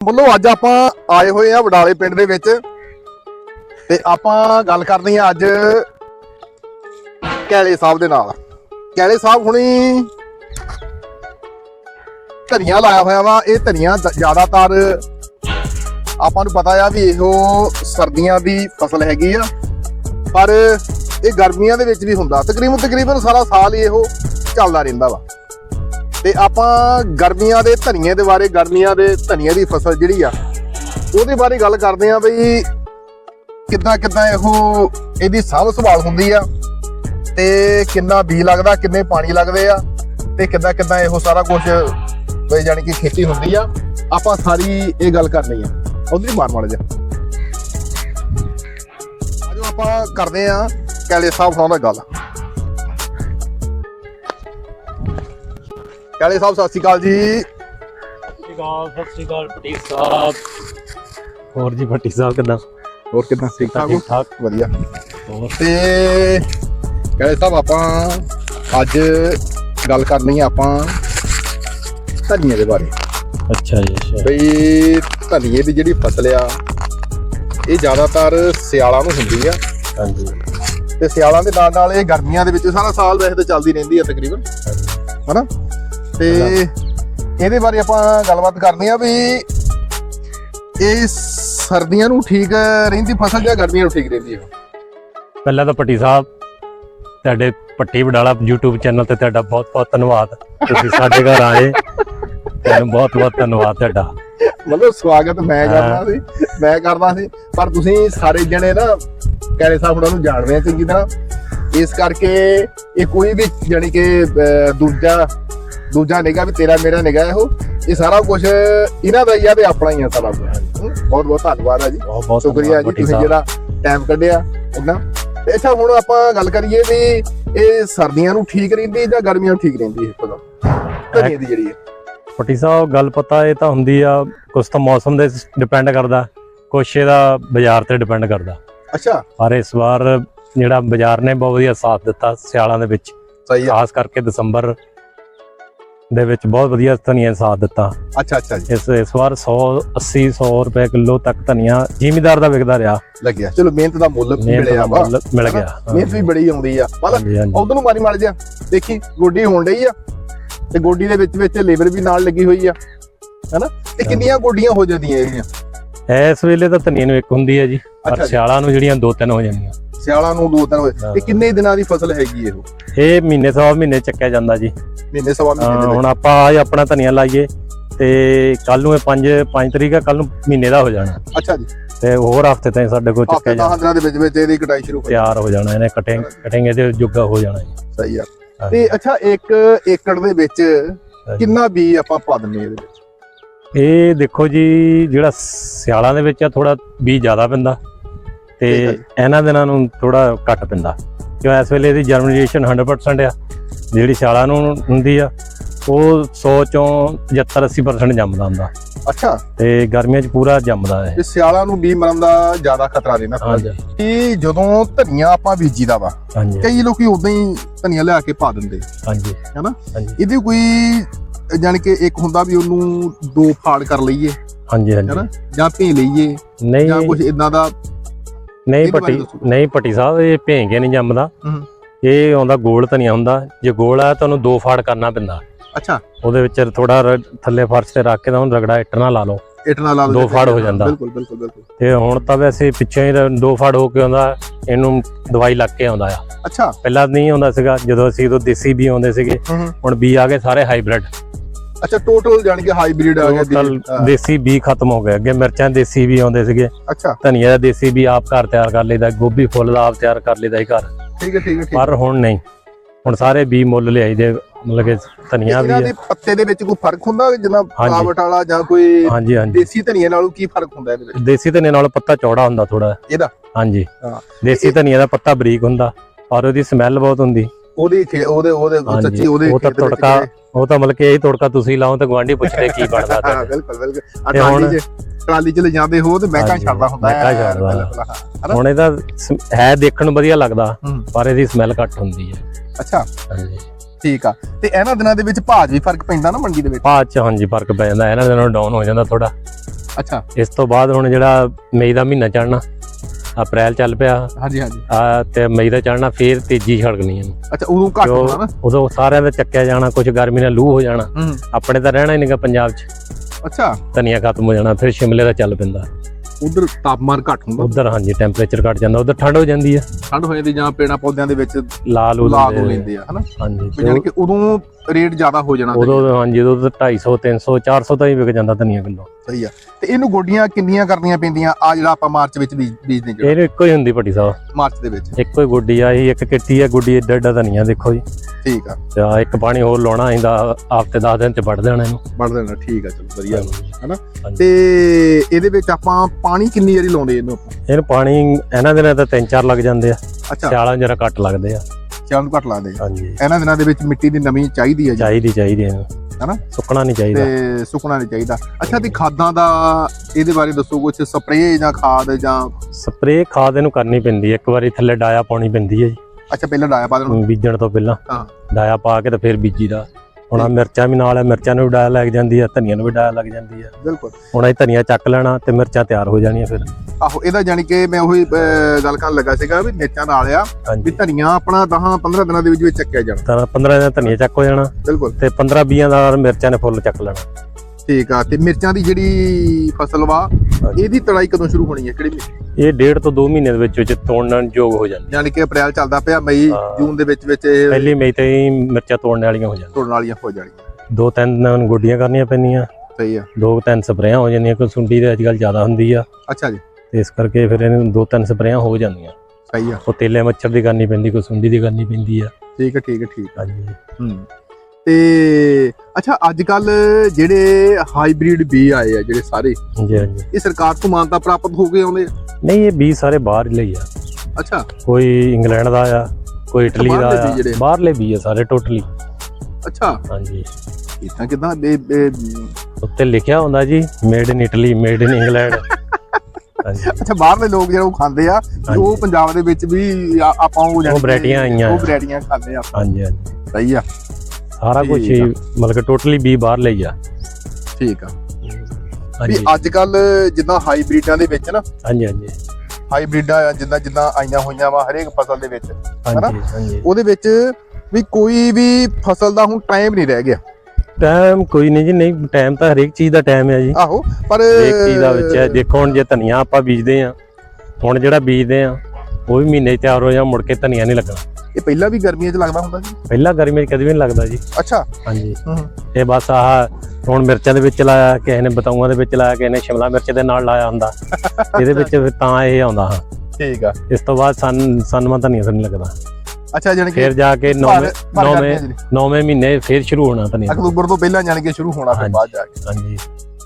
ਬੋਲੋ ਅੱਜ ਆਪਾਂ ਆਏ ਹੋਏ ਆ ਵਡਾਲੇ ਪਿੰਡ ਦੇ ਵਿੱਚ। ਤੇ ਆਪਾਂ ਗੱਲ ਕਰਨੀ ਆ ਅੱਜ ਕੈਲੇ ਸਾਹਿਬ ਦੇ ਨਾਲ। ਕੈਲੇ ਸਾਹਿਬ ਹੁਣੀ ਧਨੀਆ ਲਾਇਆ ਹੋਇਆ ਵਾ। ਇਹ ਧਨੀਆ ਜ਼ਿਆਦਾਤਰ ਆਪਾਂ ਨੂੰ ਪਤਾ ਆ ਵੀ ਇਹੋ ਸਰਦੀਆਂ ਦੀ ਫਸਲ ਹੈਗੀ ਆ। ਪਰ ਇਹ ਗਰਮੀਆਂ ਦੇ ਵਿੱਚ ਵੀ ਹੁੰਦਾ। ਤਕਰੀਬਨ ਤਕਰੀਬਨ ਸਾਰਾ ਸਾਲ ਹੀ ਇਹੋ ਚੱਲਦਾ ਰਹਿੰਦਾ ਵਾ। ਤੇ ਆਪਾਂ ਗਰਮੀਆਂ ਦੇ ਧਨੀਏ ਦੇ ਬਾਰੇ, ਗਰਮੀਆਂ ਦੇ ਧਨੀਏ ਦੀ ਫਸਲ ਜਿਹੜੀ ਆ, ਉਹਦੇ ਬਾਰੇ ਗੱਲ ਕਰਦੇ ਆ ਬਈ ਕਿੱਦਾਂ ਕਿੱਦਾਂ ਇਹੋ ਇਹਦੀ ਸਾਂਭ ਸੰਭਾਲ ਹੁੰਦੀ ਆ ਤੇ ਕਿੰਨਾ ਬੀ ਲੱਗਦਾ, ਕਿੰਨੇ ਪਾਣੀ ਲੱਗਦੇ ਆ ਤੇ ਕਿੱਦਾਂ ਕਿੱਦਾਂ ਇਹੋ ਸਾਰਾ ਕੁਝ ਬਈ ਜਾਨੀ ਕਿ ਖੇਤੀ ਹੁੰਦੀ ਆ। ਆਪਾਂ ਸਾਰੀ ਇਹ ਗੱਲ ਕਰਨੀ ਆ। ਉਧਰ ਹੀ ਮਾਰ ਮਾਰ ਜਾ। ਅੱਜ ਆਪਾਂ ਕਰਦੇ ਆ ਕੈਲੇ ਸਾਹਿਬ ਨਾਲ ਦਾ ਗੱਲ। ਕੈਲੇ ਸਾਹਿਬ ਸਤਿ ਸ਼੍ਰੀ ਅਕਾਲ ਜੀ। ਸਤਿ ਸ਼੍ਰੀ ਅਕਾਲ ਸਤਿ ਸ਼੍ਰੀ ਅਕਾਲ ਪਟੀਲ ਸਾਹਿਬ। ਹੋਰ ਜੀ ਭੱਟੀ ਸਾਹਿਬ ਕਿਦਾਂ? ਹੋਰ ਕਿਦਾਂ? ਠੀਕ ਠਾਕ ਠੀਕ ਠਾਕ ਵਧੀਆ। ਹੋਰ? ਤੇ ਕੈਲੇ ਸਾਹਿਬ ਆਪਾਂ ਅੱਜ ਗੱਲ ਕਰਨੀ ਆ ਆਪਾਂ ਧਨੀਏ ਦੇ ਬਾਰੇ। ਅੱਛਾ ਜੀ ਅੱਛਾ। ਬਈ ਧਨੀਏ ਦੀ ਜਿਹੜੀ ਫਸਲ ਆ ਇਹ ਜ਼ਿਆਦਾਤਰ ਸਿਆਲਾਂ ਨੂੰ ਹੁੰਦੀ ਆ। ਹਾਂਜੀ। ਤੇ ਸਿਆਲਾਂ ਦੇ ਨਾਲ ਨਾਲ ਇਹ ਗਰਮੀਆਂ ਦੇ ਵਿੱਚ ਸਾਰਾ ਸਾਲ ਵੈਸੇ ਤਾਂ ਚੱਲਦੀ ਰਹਿੰਦੀ ਆ ਤਕਰੀਬਨ। ਹਨਾ? ਤੇ ਇਹਦੇ ਬਾਰੇ ਆਪਾਂ ਗੱਲਬਾਤ ਕਰਨੀ ਆ ਵੀ ਇਹ ਸਰਦੀਆਂ ਨੂੰ ਠੀਕ ਰਹਿੰਦੀ ਫਸਲ ਜਾਂ ਗਰਮੀਆਂ ਨੂੰ ਠੀਕ ਰਹਿੰਦੀ ਹੈ ਪਹਿਲਾਂ ਤਾਂ ਪੱਟੀ ਸਾਹਿਬ ਤੁਹਾਡੇ ਪੱਟੀ ਵਡਾਲਾ YouTube ਚੈਨਲ ਤੇ ਤੁਹਾਡਾ ਬਹੁਤ ਬਹੁਤ ਧੰਨਵਾਦ। ਤੁਸੀਂ ਸਾਡੇ ਘਰ ਆਏ ਤੁਹਾਨੂੰ ਬਹੁਤ ਬਹੁਤ ਧੰਨਵਾਦ ਤੁਹਾਡਾ। ਮਤਲਬ ਸਵਾਗਤ ਮੈਂ ਕਰਦਾ ਸੀ ਮੈਂ ਕਰਦਾ ਸੀ ਪਰ ਤੁਸੀਂ ਸਾਰੇ ਜਣੇ ਨਾ ਕੈਰੇ ਸਾਹਿਬ ਉਹਨਾਂ ਨੂੰ ਜਾਣਦੇ ਆ ਚੰਗੀ ਤਰ੍ਹਾਂ। ਇਸ ਕਰਕੇ ਇਹ ਕੋਈ ਵੀ ਜਾਨੀ ਕਿ ਦੂਜਾ ਦੂਜਾ ਨਿਗਾ ਵੀ ਤੇਰਾ ਮੇਰਾ ਨਿਗਾ ਇਹੋ। ਇਹ ਸਾਰਾ ਕੁਝ ਇਹਨਾਂ ਦਾ ਹੀ ਆ ਤੇ ਆਪਣਾ ਹੀ ਆ ਸਾਰਾ ਕੁਝ ਬਹੁਤ ਬਹੁਤ ਧੰਨਵਾਦ ਆ ਜੀ। ਬਹੁਤ ਬਹੁਤ ਸ਼ੁਕਰੀਆ ਜੀ ਤੁਸੀਂ। ਜਿਹੜਾ ਟਾਈਮ ਕੱਢਿਆ ਇਦਾਂ ਤੇ ਅੱਛਾ ਹੁਣ ਆਪਾਂ ਗੱਲ ਕਰੀਏ ਵੀ ਇਹ ਸਰਦੀਆਂ ਨੂੰ ਠੀਕ ਰਹਿੰਦੀ ਜਾਂ ਗਰਮੀਆਂ ਨੂੰ ਠੀਕ ਰਹਿੰਦੀ ਹੈ ਪਤਾ। ਧਨੀਏ ਦੀ ਜਿਹੜੀ ਹੈ। ਪੱਟੀ ਸਾਹਿਬ ਗੱਲ ਪਤਾ ਇਹ ਤਾਂ ਹੁੰਦੀ ਆ ਕੁਝ ਤਾਂ ਮੌਸਮ ਦੇ ਡਿਪੈਂਡ ਕਰਦਾ ਕੁਛ ਇਹਦਾ ਬਾਜ਼ਾਰ ਤੇ ਡਿਪੈਂਡ ਕਰਦਾ। ਅੱਛਾ। ਪਰ ਇਸ ਵਾਰ ਜਿਹੜਾ ਬਾਜ਼ਾਰ ਨੇ ਬਹੁਤ ਵਧੀਆ ਸਾਥ ਦਿੱਤਾ ਸਿਆਲਾਂ ਦੇ ਵਿੱਚ। ਸਹੀ ਆ। ਖਾਸ ਕਰਕੇ ਦਸੰਬਰ ਦੇ ਵਿੱਚ ਬਹੁਤ ਵਧੀਆ ਧਨੀਆ ਸਾਥ ਦਿੱਤਾ। ਅੱਛਾ ਅੱਛਾ ਜੀ। ਇਸ ਇਸ ਵਾਰ 100 80 100 ਰੁਪਏ ਕਿਲੋ ਤੱਕ ਧਨੀਆ ਜ਼ਿਮੀਦਾਰ ਦਾ ਵਿਕਦਾ ਰਿਹਾ। ਲੱਗਿਆ। ਚਲੋ ਮਿਹਨਤ ਦਾ ਮੁੱਲ ਮਿਲਿਆ ਵਾ। ਮੁੱਲ ਗਿਆ। ਮਿਹਨਤ ਵੀ ਬੜੀ ਆਉਂਦੀ ਆ। ਮਤਲਬ। ਉਧਰ ਨੂੰ ਮਾਰੀ ਮਾਰ ਜਾ ਦੇਖੀ ਗੋਡੀ ਹੋਣ ਡਈ ਆ। ਤੇ ਗੋਡੀ ਦੇ ਵਿੱਚ ਵਿੱਚ ਲੇਬਰ ਵੀ ਨਾਲ ਲੱਗੀ ਹੋਈ ਆ। ਹੈਨਾ? ਤੇ ਕਿੰਨੀਆਂ ਗੋਡੀਆਂ ਹੋ ਜਾਂਦੀਆਂ ਇਹਦੀਆਂ? ਇਸ ਵੇਲੇ ਤਾਂ ਧਨੀਏ ਨੂੰ ਇੱਕ ਹੁੰਦੀ ਹੈ ਜੀ। ਪਰ। ਸਿਆਲਾਂ ਨੂੰ ਜਿਹੜੀਆਂ ਦੋ ਤਿੰਨ ਹੋ ਜਾਂਦੀਆਂ। ਸਿਆਲਾਂ ਨੂੰ ਦੋ ਹੋਏ ਹਾਂ। ਇਹ ਕਿੰਨੇ ਦਿਨਾਂ ਦੀ ਫਸਲ ਹੈਗੀ ਇਹੋ? ਇਹ ਮਹੀਨੇ ਸਵਾ ਮਹੀਨੇ ਚੱਕਿਆ ਜਾਂਦਾ ਜੀ। ਮਹੀਨੇ ਸਵਾ ਮਹੀਨੇ ਹੁਣ ਆਪਾਂ ਅੱਜ ਆਪਣਾ ਧਨੀਆ ਲਾਈਏ ਤੇ ਕੱਲ ਨੂੰ ਇਹ 5 5 ਤਰੀਕ ਆ ਕੱਲ ਨੂੰ ਮਹੀਨੇ ਦਾ ਹੋ ਜਾਣਾ। ਅੱਛਾ ਜੀ। ਤੇ ਹੋਰ ਹਫ਼ਤੇ ਤਾਈਂ ਸਾਡੇ ਕੋਲ ਚੱਕਿਆ ਜਾਣਾ ਦਿਨਾਂ ਦੇ ਵਿੱਚ ਵਿੱਚ ਇਹਦੀ ਕਟਾਈ ਸ਼ੁਰੂ ਹੋ ਤਿਆਰ ਹੋ ਜਾਣਾ ਇਹਨੇ ਕਟਿੰਗ ਕਟਿੰਗ ਇਹਦੇ ਜੁਗਾ ਹੋ ਜਾਣਾ ਜੀ। ਸਹੀ ਆ। ਤੇ ਅੱਛਾ ਇੱਕ ਏਕੜ ਦੇ ਵਿੱਚ ਕਿੰਨਾ ਬੀ ਆਪਾਂ ਪਾ ਦਿੰਨੇ ਇਹਦੇ ਵਿੱਚ? ਇਹ ਦੇਖੋ ਜੀ ਜਿਹੜਾ ਸਿਆਲਾਂ ਦੇ ਵਿੱਚ ਆ ਥੋੜਾ ਬੀ ਜ਼ਿਆਦਾ ਪੈਂਦਾ। ਤੇ ਜੀ। ਇਹਨਾਂ ਦਿਨਾਂ ਨੂੰ ਥੋੜਾ ਘੱਟ ਪੈਂਦਾ। ਕਿਉਂ ਇਸ ਵੇਲੇ ਇਹਦੀ ਜਰਮੀਨੇਸ਼ਨ 100% ਆ। ਜਿਹੜੀ ਸਿਆਲਾਂ ਨੂੰ ਹੁੰਦੀ ਆ ਉਹ 100 ਚੋਂ 75 80% ਜੰਮਦਾ ਹੁੰਦਾ। ਅੱਛਾ। ਤੇ ਗਰਮੀਆਂ 'ਚ ਪੂਰਾ ਜੰਮਦਾ ਹੈ ਤੇ ਸਿਆਲਾਂ ਨੂੰ ਬੀ ਮਰਨ ਦਾ ਜ਼ਿਆਦਾ ਖਤਰਾ ਰਹਿੰਦਾ। ਜਿਹਾ। ਕਿ ਜਦੋਂ ਧਨੀਆ ਆਪਾਂ ਬੀਜੀਦਾ ਵਾ ਹਾਂਜੀ। ਕਈ ਲੋਕੀ ਉਦਾਂ ਹੀ ਧਨੀਆ ਲਿਆ ਕੇ ਪਾ ਦਿੰਦੇ। ਹਾਂਜੀ। ਹੈਨਾ? ਇਹਦੀ ਕੋਈ ਜਾਣੀ ਕਿ ਇੱਕ ਹੁੰਦਾ ਵੀ ਉਹਨੂੰ ਦੋ ਫਾੜ ਕਰ ਲਈਏ। ਹਾਂਜੀ ਹੈਨਾ? ਹਾਂਜੀ ਜਾਂ ਭੇ ਲਈਏ। ਜਾਂ ਨਹੀਂ ਕੁਝ ਇਦਾਂ ਦਾ ਨਹੀਂ ਇਹਦੇ ਬਾਰੇ ਪੱਟੀ ਦੱਸੋ। ਨਹੀਂ ਪੱਟੀ ਸਾਹਿਬ ਇਹ ਭੇਂਗੇ ਨਹੀਂ ਜੰਮਦਾ ਹੂੰ। ਇਹ ਆਉਂਦਾ ਗੋਲ ਧਨੀਆ ਹੁੰਦਾ ਜੇ ਗੋਲ ਆ ਤੁਹਾਨੂੰ ਦੋ ਫਾੜ ਕਰਨਾ ਪੈਂਦਾ। ਅੱਛਾ। ਉਹਦੇ ਵਿੱਚ ਥੋੜਾ ਥੱਲੇ ਫਰਸ਼ ਤੇ ਰੱਖ ਕੇ ਤਾਂ ਉਹਨੂੰ ਰਗੜਾ ਇੱਟ ਨਾਲ ਲਾ ਲਓ। ਇੱਟ ਨਾਲ ਲਾ ਦੋ ਫਾੜ ਹੋ ਜਾਂਦਾ। ਬਿਲਕੁਲ ਬਿਲਕੁਲ ਬਿਲਕੁਲ। ਤੇ ਹੁਣ ਤਾਂ ਵੈਸੇ ਪਿੱਛੇ ਹੀ ਦੋ ਫਾੜ ਹੋ ਕੇ ਆਉਂਦਾ। ਇਹਨੂੰ ਦਵਾਈ ਲੱਗ ਕੇ ਆਉਂਦਾ ਆ। ਅੱਛਾ। ਪਹਿਲਾਂ ਨਹੀਂ ਆਉਂਦਾ ਸੀਗਾ। ਜਦੋਂ ਅਸੀਂ ਉਦੋਂ ਦੇਸੀ ਵੀ ਆਉਂਦੇ ਸੀਗੇ ਹੂੰ। ਹੁਣ ਬੀ ਆ ਗਏ ਸਾਰੇ ਹਾਈਬ੍ਰਿਡ। ਅੱਛਾ ਟੋਟਲ ਜਾਣੀ ਕਿ ਹਾਈਬ੍ਰਿਡ ਆ ਗਿਆ ਟੋਟਲ ਦੇਸੀ ਬੀ ਖਤਮ ਹੋ ਗਏ ਅੱਗੇ ਮਿਰਚਾਂ ਦੇਸੀ ਵੀ ਆਉਂਦੇ ਸੀਗੇ। ਅੱਛਾ। ਧਨੀਆ ਦਾ ਦੇਸੀ ਵੀ ਆਪ ਘਰ ਤਿਆਰ ਕਰ ਲਈਦਾ ਗੋਭੀ ਫੁੱਲ ਦਾ ਆਪ ਤਿਆਰ ਕਰ ਲਈਦਾ ਹੀ ਘਰ। ਠੀਕ ਹੈ ਠੀਕ ਹੈ। ਪਰ ਹੁਣ ਨਹੀਂ। ਹੁਣ ਸਾਰੇ ਬੀ ਮੁੱਲ ਲਿਆਈ ਦੇ ਮਤਲਬ ਕਿ ਧਨੀਆ ਵੀ ਹੈ ਪੱਤੇ ਦੇ ਵਿੱਚ ਕੋਈ ਫ਼ਰਕ ਹੁੰਦਾ ਜਿੰਨਾ। ਪਾਵਟ ਵਾਲਾ ਜਾਂ ਕੋਈ ਹਾਂਜੀ ਹਾਂਜੀ। ਦੇਸੀ ਧਨੀਏ ਨਾਲੋਂ ਕੀ ਫ਼ਰਕ ਹੁੰਦਾ ਇਹਦੇ ਵਿੱਚ? ਦੇਸੀ ਧਨੀਆ ਨਾਲੋਂ ਪੱਤਾ ਚੌੜਾ ਹੁੰਦਾ ਥੋੜਾ ਇਹਦਾ? ਹਾਂਜੀ। ਹਾਂ। ਦੇਸੀ ਧਨੀਆ ਦਾ ਪੱਤਾ ਬਰੀਕ ਹੁੰਦਾ ਔਰ ਉਹਦੀ ਸਮੈਲ ਬਹੁਤ ਹੁੰਦੀ। ਉਹਦੀ ਖੇ- ਉਹਦੇ ਉਹਦੇ ਹਾਂਜੀ, ਸੱਚੀ ਉਹਦੇ ਉਹ ਤਾਂ ਖੇਤ ਵਿੱਚ ਤੜਕਾ ਜਿਹੜੇ- ਉਹ ਤਾਂ ਮਤਲਬ ਕਿ ਇਹ ਤੜਕਾ ਤੁਸੀਂ ਲਾਓ ਤੇ ਗਵਾਂਢੀ ਪੁੱਛਦੇ ਕੀ ਬਣਦਾ ਹਾਂ ਤੁਹਾਡੇ। ਬਿਲਕੁਲ ਬਿਲਕੁਲ ਆ ਤੇ ਟਰਾਲੀ 'ਚ ਟਰਾਲੀ 'ਚ ਲੈ ਜਾਂਦੇ ਹੋ ਤੇ ਮਹਿਕਾ ਹਾਂਜੀ, ਛੱਡਦਾ ਹੁੰਦਾ ਮਹਿਕਾ। ਛੱਡਦਾ। ਬਿਲਕੁਲ, ਹਾਂ। ਹਨਾ? ਹੁਣ ਇਹਦਾ ਸ- ਹੈ ਦੇਖਣ ਨੂੰ ਵਧੀਆ ਲੱਗਦਾ ਹੂੰ। ਪਰ ਇਹਦੀ ਸਮੈਲ ਘੱਟ ਹੁੰਦੀ ਹੈ ਅੱਛਾ ਹਾਂਜੀ ਠੀਕ ਆ ਤੇ ਇਹਨਾਂ ਦਿਨਾਂ ਦੇ ਵਿੱਚ ਭਾਅ 'ਚ ਵੀ ਫ਼ਰਕ ਪੈਂਦਾ ਨਾ ਮੰਡੀ ਦੇ ਵਿੱਚ ਭਾਅ ਚ ਹਾਂਜੀ ਫ਼ਰਕ ਪੈ ਜਾਂਦਾ ਇਹਨਾਂ ਦੇ ਨਾਲ ਡਾਊਨ ਹੋ ਜਾਂਦਾ ਥੋੜਾ ਅੱਛਾ ਇਸ ਤੋਂ ਬਾਅਦ ਹੁਣ ਜਿਹੜਾ ਮਈ ਦਾ ਮਹੀਨਾ ਚੜਨਾ ਅਪ੍ਰੈਲ ਚੱਲ ਪਿਆ। ਹਾਂਜੀ ਹਾਂਜੀ। ਆ ਤੇ ਮਈ ਦਾ ਚੜਨਾ ਫੇਰ ਤੇਜ਼ੀ ਛੜਕਣੀ ਇਹਨੂੰ। ਅੱਛਾ ਉਦੋਂ ਘੱਟ ਹੋਣਾ ਨਾ? ਉਦੋਂ ਸਾਰਿਆਂ ਦਾ ਚੱਕਿਆ ਜਾਣਾ ਕੁਝ ਗਰਮੀ ਨਾਲ ਲੂ ਹੋ ਜਾਣਾ। ਆਪਣੇ ਤਾਂ ਰਹਿਣਾ ਹੀ ਨਹੀਂਗਾ ਪੰਜਾਬ 'ਚ। ਅੱਛਾ। ਧਨੀਆ ਖਤਮ ਹੋ ਜਾਣਾ ਫਿਰ ਸ਼ਿਮਲੇ ਦਾ ਚੱਲ ਪੈਂਦਾ। ਉਧਰ ਤਾਪਮਾਨ ਘੱਟ ਹੁੰਦਾ। ਉਧਰ ਹਾਂਜੀ ਟੈਂਪਰੇਚਰ ਘਟ ਜਾਂਦਾ ਉਧਰ ਠੰਡ ਹੋ ਜਾਂਦੀ ਹੈ ਠੰਡ ਹੋ ਜਾਂਦੀ ਜਾਂ ਪੇੜਾਂ ਪੌਦਿਆਂ ਦੇ ਵਿੱਚ ਲਾਲ ਹੋ ਜਾਂਦੇ ਲੈਂਦੇ ਆ। ਹਨਾ? ਹਾਂਜੀ ਜਾਣੀ ਕਿ ਉਦੋਂ ਰੇਟ ਜ਼ਿਆਦਾ ਹੋ ਜਾਣਾ ਉਦੋਂ ਹਾਂਜੀ ਉਦੋਂ ਤਾਂ 250 300 400 ਤਾਂ ਹੀ ਵਿਕ ਜਾਂਦਾ ਧਨੀਆ ਕਿਲੋ। ਸਹੀ ਆ। ਤੇ ਇਹਨੂੰ ਗੋਡੀਆਂ ਕਿੰਨੀਆਂ ਕਰਨੀਆਂ ਪੈਂਦੀਆਂ? ਆ ਜਿਹੜਾ ਆਪਾਂ ਮਾਰਚ ਵਿੱਚ ਬੀਜ ਬੀਜਦੇ ਜਿਹੜਾ ਇਹ ਇੱਕੋ ਹੀ ਹੁੰਦੀ ਭੱਟੀ ਸਾਹਿਬ। ਮਾਰਚ ਦੇ ਵਿੱਚ। ਇੱਕੋ ਹੀ ਗੁੱਡੀ ਆ ਇਹ ਇੱਕ ਕਿੱਟੀ ਆ ਗੁੱਡੀ ਏਡਾ ਏਡਾ ਧਨੀਆ ਦੇਖੋ ਜੀ। ਠੀਕ ਆ। ਤੇ ਆਹ ਇੱਕ ਪਾਣੀ ਹੋਰ ਲਾਉਣਾ ਆਂਦਾ ਹਫ਼ਤੇ 10 ਦਿਨ ਚ ਵੱਢ ਦੇਣਾ ਇਹਨੂੰ। ਵੱਢ ਦੇਣਾ ਠੀਕ ਆ ਚਲੋ ਵਧੀਆ ਹਨਾ। ਤੇ ਇਹਦੇ ਵਿੱਚ ਆਪਾਂ ਪਾਣੀ ਕਿੰਨੀ ਵਾਰੀ ਲਾਉਂਦੇ ਇਹਨੂੰ ਆਪਾਂ? ਇਹਨੂੰ ਪਾਣੀ ਇਹਨਾਂ ਦਿਨਾਂ ਤਾਂ ਤਿੰਨ ਚਾਰ ਲੱਗ ਜਾਂਦੇ ਆ। ਅੱਛਾ। ਸਿਆਲਾਂ ਜਰਾ ਘੱਟ ਲੱਗਦੇ ਆ। ਚਾਰ ਨੂੰ ਘੱਟ ਲਾਉਂਦੇ ਆ। ਹਾਂਜੀ। ਇਹਨਾਂ ਦਿਨਾਂ ਦੇ ਵਿੱਚ ਮਿੱਟੀ ਦੀ ਨਮੀ ਚਾਹੀਦੀ ਹੈ ਜੀ। ਚਾਹੀਦੀ ਚਾਹੀਦੀ ਇਹਨੂੰ ਹਨਾ? ਸੁੱਕਣਾ ਨਹੀਂ ਚਾਹੀਦਾ। ਤੇ ਸੁੱਕਣਾ ਨਹੀਂ ਚਾਹੀਦਾ। ਅੱਛਾ ਤੇ ਖਾਦਾਂ ਦਾ ਇਹਦੇ ਬਾਰੇ ਦੱਸੋ ਕੁਝ ਸਪਰੇਅ ਜਾਂ ਖਾਦ ਜਾਂ ਸਪਰੇਅ ਖਾਦ ਇਹਨੂੰ ਕਰਨੀ ਪੈਂਦੀ ਹੈ। ਇੱਕ ਵਾਰੀ ਥੱਲੇ ਡਾਇਆ ਪਾਉਣੀ ਪੈਂਦੀ ਹੈ ਜੀ। ਅੱਛਾ ਪਹਿਲਾਂ ਡਾਇਆ ਪਾ ਦੇਣਾ। ਬੀਜਣ ਤੋਂ ਪਹਿਲਾਂ ਹਾਂ। ਡਾਇਆ ਪਾ ਕੇ ਤੇ ਫਿਰ ਬੀਜੀ ਦਾ। ਹੁਣ ਆਹ ਮਿਰਚਾਂ ਵੀ ਨਾਲ ਹੈ ਮਿਰਚਾਂ ਨੂੰ ਵੀ ਡਾਇਆ ਲੱਗ ਜਾਂਦੀ ਹੈ ਧਨੀਆ ਨੂੰ ਵੀ ਡਾਇਆ ਲੱਗ ਜਾਂਦੀ ਹੈ ਬਿਲਕੁਲ। ਹੁਣ ਇਹ ਧਨੀਆ ਚੱਕ ਲੈਣਾ ਤੇ ਮਿਰਚਾਂ ਤਿਆਰ ਹੋ ਜਾਣੀਆਂ ਫਿਰ। ਆਹੋ ਇਹਦਾ ਜਾਨੀ ਕਿ ਮੈਂ ਉਹੀ ਅਹ, ਗੱਲ ਕਰਨ ਲੱਗਾ ਸੀਗਾ ਵੀ ਨਿੱਚਾਂ ਨਾਲ ਆ ਵੀ ਹਾਂਜੀ ਧਨੀਆ ਆਪਣਾ 10 15 ਦਿਨਾਂ ਦੇ ਵਿੱਚ ਵਿੱਚ ਚੱਕਿਆ ਜਾਣਾ। ਤਾਂ 15 ਦਿਨ ਧਨੀਆ ਚੱਕ ਹੋ ਜਾਣਾ ਬਿਲਕੁਲ। ਤੇ 15 20 ਦਾ ਮਿਰਚਾਂ ਨੇ ਫੁੱਲ ਚੱਕ ਲੈਣਾ। ਠੀਕ ਆ ਤੇ ਮਿਰਚਾਂ ਦੀ ਜਿਹੜੀ ਫਸਲ ਵਾ। ਇਹਦੀ ਤੜਾਈ ਕਦੋਂ ਸ਼ੁਰੂ ਹੋਣੀ ਹੈ ਕਿਹੜੀ ਮਹੀਨੇ? ਇਹ ਡੇਢ ਤੋਂ 2 ਮਹੀਨੇ ਦੇ ਵਿੱਚ ਵਿੱਚ ਤੋੜਨ ਯੋਗ ਹੋ ਜਾਂਦੀ। ਯਾਨੀ ਕਿ ਅਪ੍ਰੈਲ ਚੱਲਦਾ ਪਿਆ ਮਈ। ਜੂਨ ਦੇ ਵਿੱਚ ਵਿੱਚ ਇਹ ਪਹਿਲੀ ਮਈ ਤੇ ਹੀ ਮਿਰਚਾਂ ਤੋੜਨ ਵਾਲੀਆਂ ਹੋ ਜਾਂਦੀਆਂ। ਤੋੜਨ ਵਾਲੀਆਂ ਹੋ ਜਾਣੀਆਂ ਦੋ ਤਿੰਨ ਗੋਡੀਆਂ ਕਰਨੀਆਂ ਪੈਂਦੀਆਂ। ਸਹੀ ਆ। ਦੋ ਤਿੰਨ ਸਪਰੇਆਂ ਹੋ ਜਾਂਦੀਆਂ ਕਿਉਂਕਿ ਸੁੰਡੀ ਦੇ ਅੱਜਕੱਲ ਜ਼ਿਆਦਾ ਹੁੰਦੀ ਆ। ਅੱਛਾ ਜੀ। ਤੇ ਇਸ ਕਰਕੇ ਫਿਰ ਇਹਨੂੰ ਦੋ ਤਿੰਨ ਸਪਰੇਆਂ ਹੋ ਜਾਂਦੀਆਂ। ਸਹੀ ਆ। ਉਹ ਤੇਲੇ ਮੱਛਰ ਦੀ ਕਰਨੀ ਪੈਂਦੀ ਕੋਈ ਸੁੰਡੀ ਦੀ ਕਰਨੀ ਪੈਂਦੀ ਆ। ਠੀਕ ਹੈ ਠੀਕ ਹੈ ਠੀਕ ਆ। ਹਾਂਜੀ। ਹੂੰ। ਤੇ ਅੱਛਾ ਅੱਜ ਕੱਲ ਜਿਹੜੇ ਹਾਈਬ੍ਰਿਡ ਬੀ ਆਏ ਆ ਜਿਹੜੇ ਸਾਰੇ ਹਾਂਜੀ ਹਾਂਜੀ। ਇਹ ਸਰਕਾਰ ਤੋਂ ਮਾਨਤਾ ਪ੍ਰਾਪਤ ਹੋ ਗਏ ਆਉਂਦੇ ਆ? ਨਹੀਂ ਇਹ ਬੀਜ ਸਾਰੇ ਬਾਹਰ ਹੀ ਲਈ ਆ। ਅੱਛਾ। ਕੋਈ ਇੰਗਲੈਂਡ ਦਾ ਆ ਕੋਈ ਇਟਲੀ ਦਾ ਆ? ਬਾਹਰਲੇ ਬੀਜ ਆ ਸਾਰੇ ਟੋਟਲੀ। ਅੱਛਾ। ਹਾਂਜੀ। ਇਦਾਂ ਕਿਦਾਂ ਉੱਤੇ ਲਿਖਿਆ ਹੁੰਦਾ ਜੀ made in Italy made in England ਅੱਛਾ ਬਾਹਰਲੇ ਲੋਕ ਜਿਹੜੇ ਉਹ ਖਾਂਦੇ ਆ ਉਹ। ਪੰਜਾਬ ਦੇ ਵਿੱਚ ਵੀ ਆਪਾਂ ਉਹ ਜਾਣੀ ਕਿ ਵੈਰਾਈਟੀਆਂ ਆਈਆਂ। ਉਹ। ਵੈਰਾਈਟੀਆਂ ਖਾਂਦੇ ਆ। ਹਾਂਜੀ ਹਾਂਜੀ। ਸਹੀ ਆ। ਸਾਰਾ ਕੁਝ ਮਤਲਬ ਕਿ ਟੋਟਲੀ ਬੀ ਬਾਹਰ ਲਈ ਆ। ਠੀਕ ਆ। ਵੀ ਹਾਂਜੀ ਅੱਜ ਕੱਲ ਜਿੱਦਾਂ ਹਾਈਬ੍ਰਿਡਾਂ ਦੇ ਵਿੱਚ ਨਾ ਹਾਂਜੀ ਹਾਂਜੀ। ਹਾਈਬ੍ਰਿਡਾਂ ਆ ਜਿੱਦਾਂ ਜਿੱਦਾਂ ਆਈਆਂ ਹੋਈਆਂ ਵਾ ਹਰੇਕ ਫਸਲ ਦੇ ਵਿੱਚ ਹਾਂਜੀ ਹਾਂਜੀ। ਉਹਦੇ ਵਿੱਚ ਵੀ ਕੋਈ ਵੀ ਫਸਲ ਦਾ ਹੁਣ ਟਾਈਮ ਨਹੀਂ ਰਹਿ ਗਿਆ। ਟਾਈਮ ਕੋਈ ਨਹੀਂ ਜੀ ਨਹੀਂ ਟਾਈਮ ਤਾਂ ਹਰੇਕ ਚੀਜ਼ ਦਾ ਟਾਈਮ ਹੈ ਜੀ। ਆਹੋ ਪਰ ਹਰੇਕ ਚੀਜ਼ ਦਾ ਵਿੱਚ ਹੈ। ਦੇਖੋ ਹੁਣ ਜੇ ਧਨੀਆ ਆਪਾਂ ਬੀਜਦੇ ਆ ਹੁਣ ਜਿਹੜਾ ਬੀਜਦੇ ਆ ਉਹ ਵੀ ਮਹੀਨੇ 'ਚ ਤਿਆਰ ਹੋ ਜਾ ਮੁੜ ਕੇ ਧਨੀਆ ਨਹੀਂ ਲੱਗਣਾ। ਇਹ ਪਹਿਲਾਂ ਵੀ ਗਰਮੀਆਂ 'ਚ ਲੱਗਦਾ ਹੁੰਦਾ ਸੀ? ਪਹਿਲਾਂ ਗਰਮੀ 'ਚ ਕਦੇ ਵੀ ਨਹੀਂ ਲੱਗਦਾ ਜੀ। ਅੱਛਾ। ਹਾਂਜੀ। ਹੂੰ ਇਹ ਬਸ ਆਹ ਹੁਣ ਮਿਰਚਾਂ ਦੇ ਵਿੱਚ ਲਾਇਆ ਕਿਸੇ ਨੇ ਬਤਾਊਆਂ ਦੇ ਵਿੱਚ ਲਾਇਆ ਕਿਸੇ ਨੇ ਸ਼ਿਮਲਾ ਮਿਰਚ ਦੇ ਨਾਲ ਲਾਇਆ ਹੁੰਦਾ। ਇਹਦੇ ਵਿੱਚ ਫਿਰ ਤਾਂ ਇਹ ਆਉਂਦਾ ਹਾਂ। ਠੀਕ ਆ। ਇਸ ਤੋਂ ਬਾਅਦ ਸਨ ਤਾਂ ਨਹੀਂ ਲੱਗਦਾ। ਅੱਛਾ ਜਾਨੀ ਕਿ ਫਿਰ ਜਾ ਕੇ ਭਰ- ਨੌਵੇਂ ਭਰ ਨੌਵੇਂ ਗਰਮੀਆਂ 'ਚ ਨਹੀਂ। ਨੌਵੇਂ ਮਹੀਨੇ ਫਿਰ ਸ਼ੁਰੂ ਹੋਣਾ ਧਨੀਆ ਅਕਤੂਬਰ ਤੋਂ ਪਹਿਲਾਂ ਜਾਨੀ ਕਿ ਸ਼ੁਰੂ ਹੋਣਾ ਫਿਰ। ਬਾਅਦ ਜਾ ਕੇ। ਹਾਂਜੀ।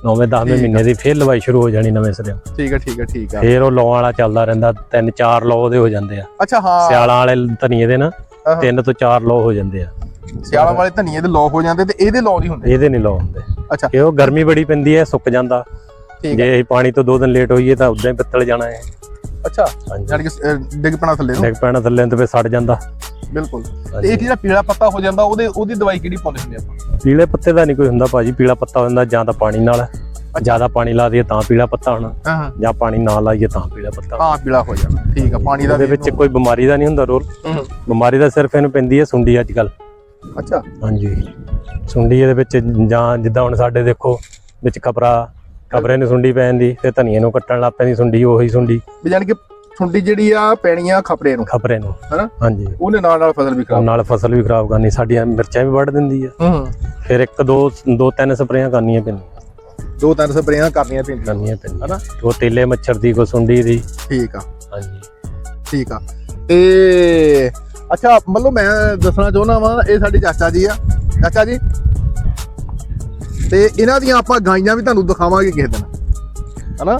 ਨੌਵੇਂ 10ਵੇਂ ਠੀਕ ਆ। ਮਹੀਨੇ ਦੀ ਫਿਰ ਲਵਾਈ ਸ਼ੁਰੂ ਹੋ ਜਾਣੀ ਨਵੇਂ ਸਿਰੇ ਠੀਕ ਆ ਠੀਕ ਆ ਠੀਕ ਆ। ਫਿਰ ਉਹ ਲੌ ਵਾਲਾ ਚੱਲਦਾ ਰਹਿੰਦਾ ਤਿੰਨ ਚਾਰ ਲੌ ਉਹਦੇ ਹੋ ਜਾਂਦੇ ਆ। ਅੱਛਾ ਹਾਂ। ਸਿਆਲਾਂ ਵਾਲੇ ਧਨੀਏ ਦੇ ਨਾ ਹਾਂ। ਤਿੰਨ ਤੋਂ ਚਾਰ ਲੌ ਹੋ ਜਾਂਦੇ ਆ। ਸਿਆਲਾਂ ਵਾਲੇ ਧਨੀਏ ਦੇ ਲੌ ਹੋ ਜਾਂਦੇ ਤੇ ਇਹਦੇ ਲੌ ਨਹੀਂ ਹੁੰਦੇ? ਇਹਦੇ ਨਹੀਂ ਲੌ ਹੁੰਦੇ। ਅੱਛਾ। ਕਿ ਉਹ ਗਰਮੀ ਬੜੀ ਪੈਂਦੀ ਹੈ ਸੁੱਕ ਜਾਂਦਾ। ਜੇ ਅਸੀਂ ਪਾਣੀ ਤੋਂ ਦੋ ਦਿਨ ਲੇਟ ਹੋਈਏ ਤਾਂ ਉਦਾਂ ਹੀ ਪਿੱਤਲ ਜਾਣਾ ਹੈ ਅੱਛਾ। ਜਾਨੀ ਕਿ ਡਿੱਗ ਪੈਣਾ ਥੱਲੇ ਨੂੰ? ਡਿੱਗ ਪੈਣਾ ਥੱਲੇ ਤੇ ਫਿਰ ਸੜ ਜਾਂਦਾ। ਬਿਲਕੁਲ। ਤੇ। ਇਹ ਜਿਹੜਾ ਪੀਲਾ ਪੱਤਾ ਹੋ ਜਾਂਦਾ ਉਹਦੇ ਉਹਦੀ ਦਵਾਈ ਕਿਹੜੀ ਪਾਉਂਦੇ ਹੁੰਦੇ ਆਪਾਂ? ਪੀਲੇ ਪੱਤੇ ਦਾ ਨਹੀਂ ਕੋਈ ਹੁੰਦਾ ਭਾਜੀ ਪੀਲਾ ਪੱਤਾ ਹੁੰਦਾ ਜਾਂ ਤਾਂ ਪਾਣੀ ਨਾਲ। ਜ਼ਿਆਦਾ ਪਾਣੀ ਲਾ ਦਈਏ ਤਾਂ ਪੀਲਾ ਪੱਤਾ ਹੋਣਾ। ਜਾਂ ਪਾਣੀ ਨਾ ਲਾਈਏ ਤਾਂ ਪੀਲਾ ਪੱਤਾ। ਹਾਂ ਪੀਲਾ ਹੋ ਜਾਂਦਾ। ਠੀਕ ਆ ਪਾਣੀ ਦਾ ਵੀ ਵਿੱਚ ਕੋਈ ਬਿਮਾਰੀ ਦਾ ਨਹੀਂ ਹੁੰਦਾ ਰੋਲ। ਬਿਮਾਰੀ ਦਾ ਸਿਰਫ ਇਹਨੂੰ ਪੈਂਦੀ ਹੈ ਸੁੰਡੀ ਅੱਜ ਕੱਲ ਅੱਛਾ। ਹਾਂਜੀ। ਸੁੰਡੀ ਇਹਦੇ ਵਿੱਚ ਜਾਂ ਜਿੱਦਾਂ ਹੁਣ ਸਾਡੇ ਦੇਖੋ ਵਿੱਚ ਕਪਰਾ ਕਪਰੇ ਨੂੰ ਸੁੰਡੀ ਪੈ ਜਾਂਦੀ ਤੇ ਧਨੀਏ ਨੂੰ ਕੱਟਣ ਲੱਗ ਪੈਂਦੀ ਸੁੰਡੀ ਉਹੀ ਸੁੰਡੀ। ਜਾਨੀ ਕਿ ਸੁੰਡੀ ਜਿਹੜੀ ਆ ਪੈਣੀ ਆ ਖਪਰੇ ਨੂੰ। ਖਪਰੇ ਨੂੰ। ਹੈਨਾ? ਹਾਂਜੀ। ਉਹਨੇ ਨਾਲ ਨਾਲ ਫਸਲ ਵੀ ਖਰਾਬ। ਨਾਲ ਫਸਲ ਵੀ ਖਰਾਬ ਕਰਨੀ ਸਾਡੀਆਂ ਮਿਰਚਾਂ ਵੀ ਵੱਢ ਦਿੰਦੀ ਆ। ਹੂੰ। ਫਿਰ ਇੱਕ ਦੋ ਦੋ ਤਿੰਨ ਸਪਰੇਆਂ ਕਰਨੀਆਂ ਪੈਂਦੀਆਂ। ਦੋ ਤਿੰਨ ਸਪਰੇਆਂ ਕਰਨੀਆਂ ਪੈਂਦੀਆਂ। ਕਰਨੀਆਂ ਪੈਂਦੀਆਂ। ਹੈਨਾ? ਉਹ ਤੇਲੇ ਮੱਛਰ ਦੀ ਕੋ ਸੁੰਡੀ ਦੀ। ਠੀਕ ਆ। ਹਾਂਜੀ। ਠੀਕ ਆ। ਤੇ ਅੱਛਾ ਮਤਲਬ ਮੈਂ ਦੱਸਣਾ ਚਾਹੁੰਦਾ ਵਾਂ ਇਹ ਸਾਡੇ ਚਾਚਾ ਜੀ ਆ। ਚਾਚਾ ਜੀ ਤੇ ਇਹਨਾਂ ਦੀਆਂ ਆਪਾਂ ਗਾਈਆਂ ਵੀ ਤੁਹਾਨੂੰ ਦਿਖਾਵਾਂਗੇ ਕਿਸੇ ਦਿਨ। ਹਨਾ?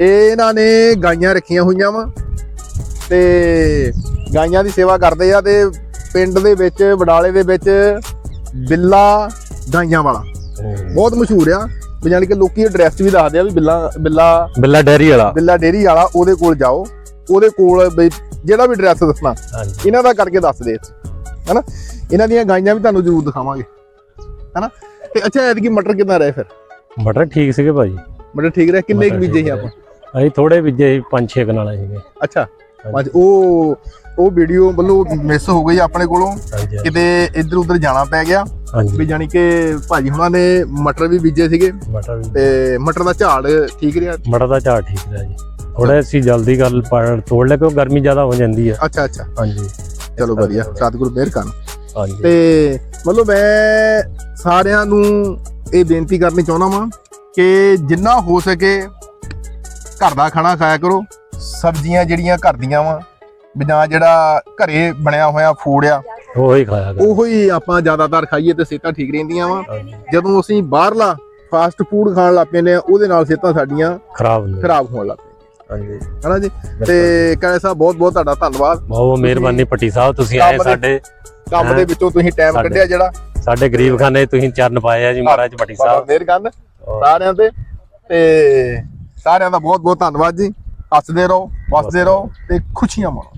ਇਹਨਾਂ ਨੇ ਗਾਈਆਂ ਰੱਖੀਆਂ ਹੋਈਆਂ ਵਾ ਤੇ ਗਾਈਆਂ ਦੀ ਸੇਵਾ ਕਰਦੇ ਆ ਤੇ ਪਿੰਡ ਦੇ ਵਿੱਚ ਵਡਾਲੇ ਦੇ ਵਿੱਚ ਬਿੱਲਾ ਗਾਈਆਂ ਵਾਲਾ। ਬਹੁਤ ਮਸ਼ਹੂਰ ਆ। ਵੀ ਜਾਣੀ ਕਿ ਲੋਕੀ ਐਡਰੈਸ ਵੀ ਦੱਸਦੇ ਆ ਵੀ ਬਿੱਲਾ ਬਿੱਲਾ ਬਿੱਲਾ ਡੈਰੀ ਵਾਲਾ। ਬਿੱਲਾ ਡੇਰੀ ਵਾਲਾ ਉਹਦੇ ਕੋਲ ਜਾਓ। ਉਹਦੇ ਕੋਲ ਜਿਹੜਾ ਵੀ ਐਡਰੈਸ ਦੱਸਣਾ ਇਹਨਾਂ ਦਾ ਕਰਕੇ ਦੱਸ ਦੇ। ਹਨਾ? ਇਹਨਾਂ ਦੀਆਂ ਗਾਈਆਂ ਵੀ ਤੁਹਾਨੂੰ ਜ਼ਰੂਰ ਦਿਖਾਵਾਂਗੇ। ਹਨਾ? ਤੇ ਅੱਛਾ ਐਤਕੀ ਮਟਰ ਕਿਦਾਂ ਰਹੇ ਫਿਰ? ਮਟਰ ਠੀਕ ਸੀਗੇ ਭਾਜੀ। ਮਟਰ ਠੀਕ ਰਿਹਾ? ਕਿੰਨੇ ਕੁ ਬੀਜੇ ਸੀ ਆਪਾਂ? ਅਸੀਂ ਥੋੜੇ ਬੀਜੇ ਪੰਜ ਛੇ ਕਨਾਲਾਂ ਸੀਗੇ। ਅੱਛਾ। ਪੰਜ ਉਹ ਉਹ ਵੀਡੀਓ ਵੱਲੋਂ ਮਿਸ ਹੋ ਗਈ ਆਪਣੇ ਕੋਲੋਂ। ਹਾਂਜੀ ਕਿਤੇ ਇੱਧਰ ਉੱਧਰ ਜਾਣਾ ਪੈ ਗਿਆ। ਵੀ ਹਾਂਜੀ ਜਾਨੀ ਕਿ ਭਾਜੀ ਹੁਣਾਂ ਨੇ ਮਟਰ ਵੀ ਬੀਜੇ ਸੀਗੇ। ਮਟਰ ਵੀ ਤੇ ਮਟਰ ਦਾ ਝਾੜ ਠੀਕ ਰਿਹਾ? ਮਟਰ ਦਾ ਝਾੜ ਠੀਕ ਰਿਹਾ ਜੀ। ਥੋੜਾ ਅਸੀਂ ਜਲਦੀ ਗੱਲ ਪੜ- ਤੋੜ ਲੈ ਕਿਉਂ? ਗਰਮੀ ਜ਼ਿਆਦਾ ਹੋ ਜਾਂਦੀ ਹੈ ਅੱਛਾ ਅੱਛਾ। ਹਾਂਜੀ। ਚਲੋ ਵਧੀਆ। ਸਤਿਗੁਰੂ ਮਿਹਰ ਕਰਨ। ਹਾਂਜੀ। ਤੇ ਮਤਲਬ ਮੈਂ ਸਾਰਿਆਂ ਨੂੰ ਇਹ ਬੇਨਤੀ ਕਰਨੀ ਚਾਹੁੰਦਾ ਵਾਂ ਕਿ ਜਿੰਨਾ ਹੋ ਸਕੇ ਘਰ ਦਾ ਖਾਣਾ ਖਾਇਆ ਕਰੋ। ਸਬਜ਼ੀਆਂ ਜਿਹੜੀਆਂ ਘਰ ਦੀਆਂ ਵਾ ਬਿਨਾਂ ਜਿਹੜਾ ਘਰੇ ਬਣਿਆ ਹੋਇਆ ਫੂਡ ਆ ਉਹ ਖਾਇਆ ਕਰ। ਉਹੋ ਹੀ ਆਪਾਂ ਜ਼ਿਆਦਾਤਰ ਖਾਈਏ ਤੇ ਸਿਹਤਾਂ ਠੀਕ ਰਹਿੰਦੀਆਂ ਵਾ। ਜਦੋਂ ਅਸੀਂ ਬਾਹਰਲਾ ਫਾਸਟ ਫੂਡ ਖਾਣ ਲੱਗ ਪੈਂਦੇ ਆ ਉਹਦੇ ਨਾਲ ਸਿਹਤਾਂ ਸਾਡੀਆਂ ਖਰਾਬ ਹੁੰਦੇ ਖਰਾਬ ਹੋਣ ਲੱਗ ਹਾਂਜੀ। ਹਨਾ ਜੀ? ਤੇ ਕਾਲੇ ਸਾਹਿਬ ਬਹੁਤ ਬਹੁਤ ਤੁਹਾਡਾ ਧੰਨਵਾਦ। ਬਹੁਤ ਮਿਹਰਬਾਨੀ ਪੱਟੀ ਸਾਹਿਬ ਤੁਸੀਂ ਆਏ ਸਾਡੇ ਕੰਮ ਦੇ। ਵਿੱਚੋਂ ਤੁਸੀਂ ਟਾਈਮ ਕੱਢਿਆ ਜਿਹੜਾ। ਸਾਡੇ ਗਰੀਬ ਖਾਨੇ ਤੁਸੀਂ ਚਰਨ ਪਾਏ ਆ ਜੀ ਮਹਾਰਾਜ ਪੱਟੀ ਸਾਹਿਬ। ਮਿਹਰ ਕਰਨ ਸਾਰਿਆਂ ਤੇ ਤੇ ਸਾਰਿਆਂ ਦਾ ਬਹੁਤ ਬਹੁਤ ਧੰਨਵਾਦ ਜੀ। ਹੱਸਦੇ ਰਹੋ ਵਸਦੇ ਰਹੋ ਤੇ ਖੁਸ਼ੀਆਂ ਮਾਣੋ